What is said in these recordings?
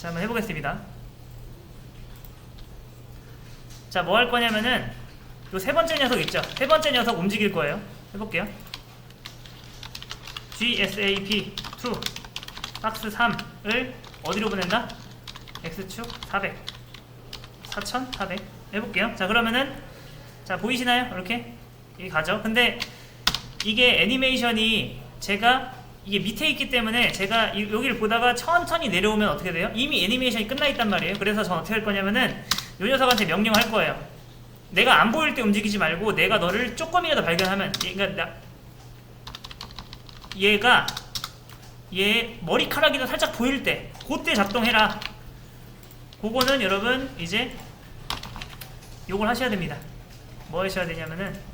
자, 한번 해보겠습니다. 자, 뭐 할 거냐면은 요 세 번째 녀석 있죠? 세 번째 녀석 움직일 거예요. 해볼게요. GSAP 2 박스 3을 어디로 보낸다? X축 400 4400 해볼게요. 자, 그러면은 자, 보이시나요? 이렇게 이게 가죠. 근데 이게 애니메이션이 제가 이게 밑에 있기 때문에 제가 이- 여기를 보다가 천천히 내려오면 어떻게 돼요? 이미 애니메이션이 끝나 있단 말이에요. 그래서 저는 어떻게 할 거냐면은 요 녀석한테 명령할 거예요. 내가 안 보일 때 움직이지 말고 내가 너를 조금이라도 발견하면 그러니까 나, 얘가 얘 머리카락이 살짝 보일 때 그때 작동해라. 그거는 여러분 이제 요걸 하셔야 됩니다. 뭐 하셔야 되냐면은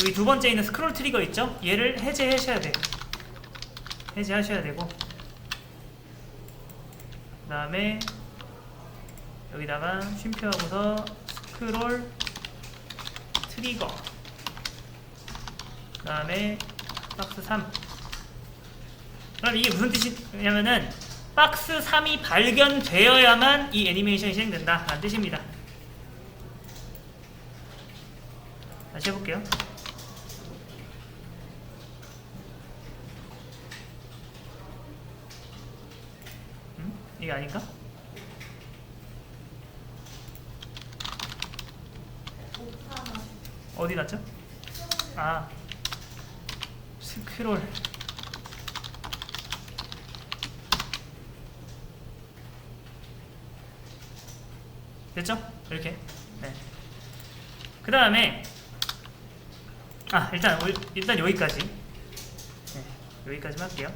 여기 두 번째 있는 스크롤 트리거 있죠? 얘를 해제하셔야 돼요. 해제하셔야 되고. 그 다음에 여기다가 쉼표하고서 스크롤 트리거. 그 다음에 박스 3 그럼 이게 무슨 뜻이냐면은 박스 3이 발견되어야만 이 애니메이션이 실행된다 라는 뜻입니다. 다시 해볼게요 음? 이게 아닌가? 어디 갔죠? 아 스크롤 됐죠? 이렇게 네. 그 다음에 아 일단 올- 일단 여기까지 네, 여기까지만 할게요